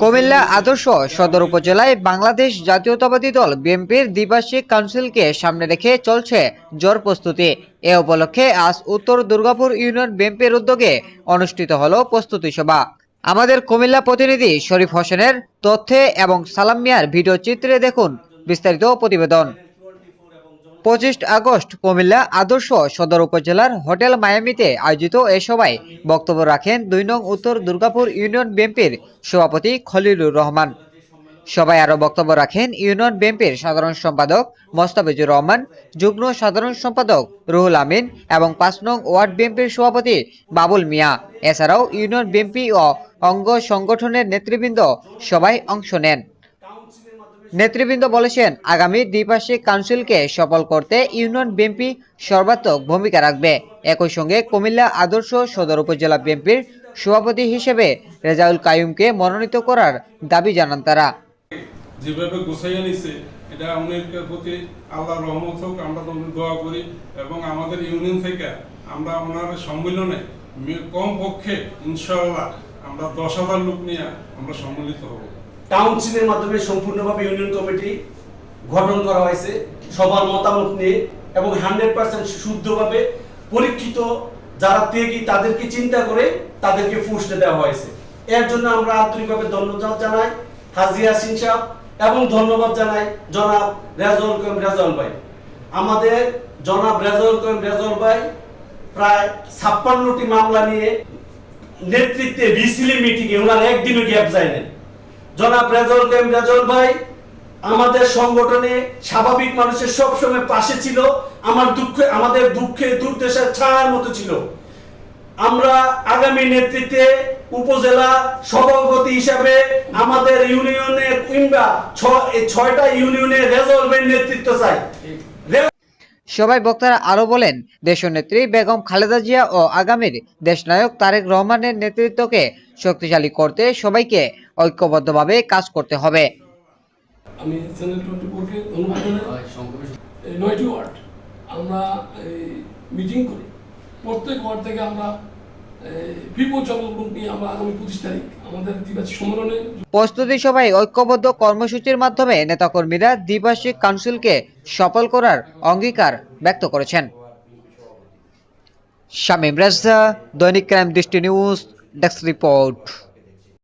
কুমিল্লা আদর্শ সদর উপজেলায় বাংলাদেশ জাতীয়তাবাদী দল বিএনপির দ্বিবার্ষিক কাউন্সিলকে সামনে রেখে চলছে জোর প্রস্তুতি। এ উপলক্ষে আজ উত্তর দুর্গাপুর ইউনিয়ন বিএনপির উদ্যোগে অনুষ্ঠিত হলো প্রস্তুতি সভা। আমাদের কুমিল্লা প্রতিনিধি শরীফ হোসেনের তথ্যে এবং সালাম মিয়ার ভিডিও চিত্রে দেখুন বিস্তারিত প্রতিবেদন। পঁচিশ আগস্ট কুমিল্লা আদর্শ সদর উপজেলার হোটেল মায়ামিতে আয়োজিত এ সভায় বক্তব্য রাখেন দুই নং উত্তর দুর্গাপুর ইউনিয়ন বিএনপির সভাপতি খলিলুর রহমান। সবাই আরও বক্তব্য রাখেন ইউনিয়ন বিএনপির সাধারণ সম্পাদক মোস্তাফিজুর রহমান, যুগ্ম সাধারণ সম্পাদক রুহুল আমিন এবং পাঁচ নং ওয়ার্ড বিএনপির সভাপতি বাবুল মিয়া। এছাড়াও ইউনিয়ন বিএনপি ও অঙ্গ সংগঠনের নেতৃবৃন্দ সবাই অংশ নেন। নেতৃবৃন্দ বলেছেন, আগামী দ্বিপাক্ষিক কাউন্সিলকে সফল করতে ইউনিয়ন বিএনপি সর্বাত্মক ভূমিকা রাখবে। একই সঙ্গে কুমিল্লা আদর্শ সদর উপজেলা বিএনপির সভাপতি হিসেবে রেজাউল কায়ুমকে মনোনীত করার দাবি জানান তারা। যেভাবে নিছে, এটা উনির প্রতি আল্লাহ রহমত হোক, আমরা দোয়া করি এবং আমাদের ইউনিয়ন থেকে আমরা ওনার কম পক্ষে আমরা দশ হাজার লোক নিয়ে আমরা সম্মিলিত কাউন্সিলের মাধ্যমে সম্পূর্ণভাবে ইউনিয়ন কমিটি গঠন করা হয়েছে। সবার মতামত নিয়ে এবং হান্ড্রেড পার্সেন্ট শুদ্ধভাবে পরীক্ষিত যারা ত্যাগী তাদেরকে চিন্তা করে তাদেরকে ফুসতে দেওয়া হয়েছে। এর জন্য আমরা আন্তরিকভাবে ধন্যবাদ জানাই হাজি হাসিন সাহেব এবং ধন্যবাদ জানাই জনাব রেজল করিম রেজল ভাই। আমাদের জনাব রেজল করিম রেজল ভাই প্রায় ছাপ্পান্নটি মামলা নিয়ে নেতৃত্বে বিসিলি মিটিংয়ে ওনার একদিনও গ্যাপ যায় না জনাব রেজল কেম রেজল ভাই, আমাদের সংগঠনে স্বাভাবিক মানুষের সব সময় পাশে ছিল, আমার দুঃখে, আমাদের দুঃখে দুর্দশার ছায়ার মতো ছিল। আমরা আগামী নেতৃত্বে উপজেলা সভাপতি হিসাবে আমাদের ইউনিয়নের কিংবা ছয়টা ইউনিয়নের রেজলভের নেতৃত্ব চাই। সবাই বক্তারা আরও বলেন, দেশনেত্রী বেগম খালেদা জিয়া ও আগামীর দেশনায়ক তারেক রহমানের নেতৃত্বকে শক্তিশালী করতে সবাইকে ঐক্যবদ্ধভাবে কাজ করতে হবে। আমি চ্যানেল টোয়েন্টি ফোরকে নয়টি ওয়ার্ড আমরা মিটিং করি প্রত্যেক ওয়ার্ড থেকে আমরা প্রস্তুতি সভায় ঐক্যবদ্ধ কর্মসূচির মাধ্যমে নেতাকর্মীরা দ্বিবার্ষিক কাউন্সিলকে সফল করার অঙ্গীকার ব্যক্ত করেছেন। শামীম রাজা, দৈনিক ক্রাইম দৃষ্টি নিউজ, ডেস্ক রিপোর্ট।